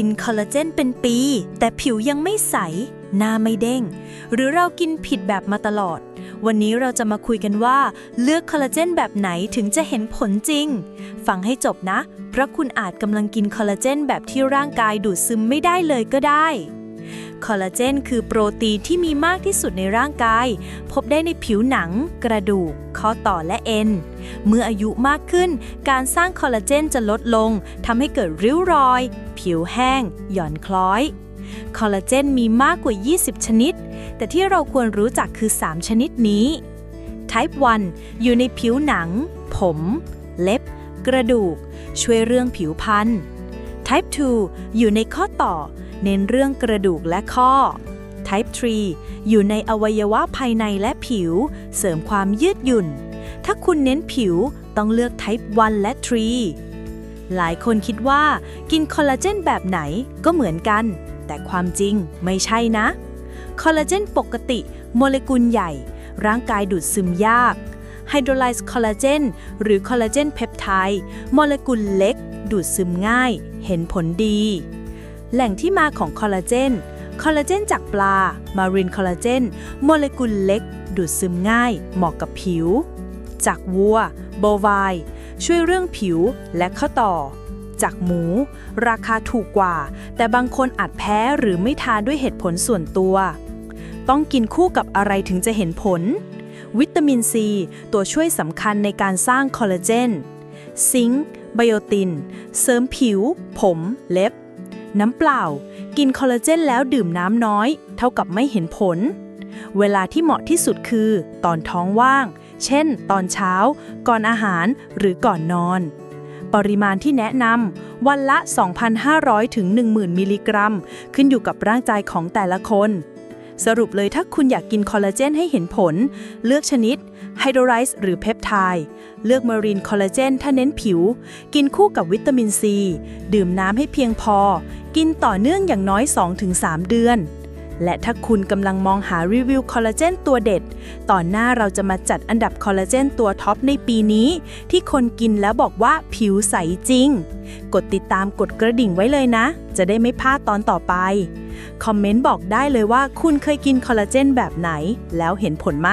ินคอลลาเจนเป็นปี แต่ผิวยังไม่ใส หน้าไม่เด้ง หรือเรากินผิดแบบมาตลอด วันนี้เราจะมาคุยกันว่า เลือกคอลลาเจนแบบไหนถึงจะเห็นผลจริง ฟังให้จบนะ เพราะคุณอาจกำลังกินคอลลาเจนแบบที่ร่างกายดูดซึมไม่ได้เลยก็ได้คอลลาเจนคือโปรตีนที่มีมากที่สุดในร่างกาย พบได้ในผิวหนัง กระดูก ข้อต่อและเอ็น เมื่ออายุมากขึ้น การสร้างคอลลาเจนจะลดลงทำให้เกิดริ้วรอย ผิวแห้ง หย่อนคล้อย คอลลาเจนมีมากกว่า 20 ชนิด แต่ที่เราควรรู้จักคือ 3 ชนิดนี้ Type 1 อยู่ในผิวหนัง ผม เล็บ กระดูก ช่วยเรื่องผิวพรรณ Type 2 อยู่ในข้อต่อ เน้นเรื่องกระดูกและข้อ Type 3 อยู่ในอวัยวะภายในและผิว เสริมความยืดหยุ่น ถ้าคุณเน้นผิวต้องเลือก Type 1 และ 3 หลายคนคิดว่ากินคอลลาเจนแบบไหนก็เหมือนกัน แต่ความจริงไม่ใช่นะ คอลลาเจนปกติ โมเลกุลใหญ่ ร่างกายดูดซึมยากไฮโดรไลซ์คอลลาเจนหรือคอลลาเจนเพปไทด์โมเลกุลเล็ก ดูดซึมง่าย เห็นผลดี แหล่งที่มาของคอลลาเจน คอลลาเจนจากปลา มารินคอลลาเจน โมเลกุลเล็ก ดูดซึมง่าย เหมาะกับผิว จากวัว โบวายช่วยเรื่องผิวและข้อต่อ จากหมู ราคาถูกกว่า แต่บางคนอาจแพ้หรือไม่ทานด้วยเหตุผลส่วนตัว ต้องกินคู่กับอะไรถึงจะเห็นผล วิตามินซี ตัวช่วยสำคัญในการสร้างคอลลาเจน ซิงค์ ไบโอติน เสริมผิว ผม เล็บ น้ำเปล่า กินคอลลาเจนแล้วดื่มน้ำน้อย เท่ากับไม่เห็นผล เวลาที่เหมาะที่สุดคือ ตอนท้องว่าง เช่น ตอนเช้า ก่อนอาหารหรือก่อนนอน ปริมาณที่แนะนำวันละ 2,500 ถึง 10,000 มิลลิกรัม ขึ้นอยู่กับร่างกายของแต่ละคน สรุปเลยถ้าคุณอยากกินคอลลาเจนให้เห็นผล เลือกชนิดไฮโดรไลซ์หรือเพปไทด์เลือกมารีนคอลลาเจนถ้าเน้นผิว กินคู่กับวิตามินซี ดื่มน้ำให้เพียงพอ กินต่อเนื่องอย่างน้อย 2-3 เดือน และถ้าคุณกำลังมองหารีวิวคอลลาเจนตัวเด็ด ตอนหน้าเราจะมาจัดอันดับคอลลาเจนตัวท็อปในปีนี้ ที่คนกินแล้วบอกว่าผิวใสจริง กดติดตามกดกระดิ่งไว้เลยนะ จะได้ไม่พลาดตอนต่อไป คอมเมนต์บอกได้เลยว่าคุณเคยกินคอลลาเจนแบบไหน แล้วเห็นผลไหม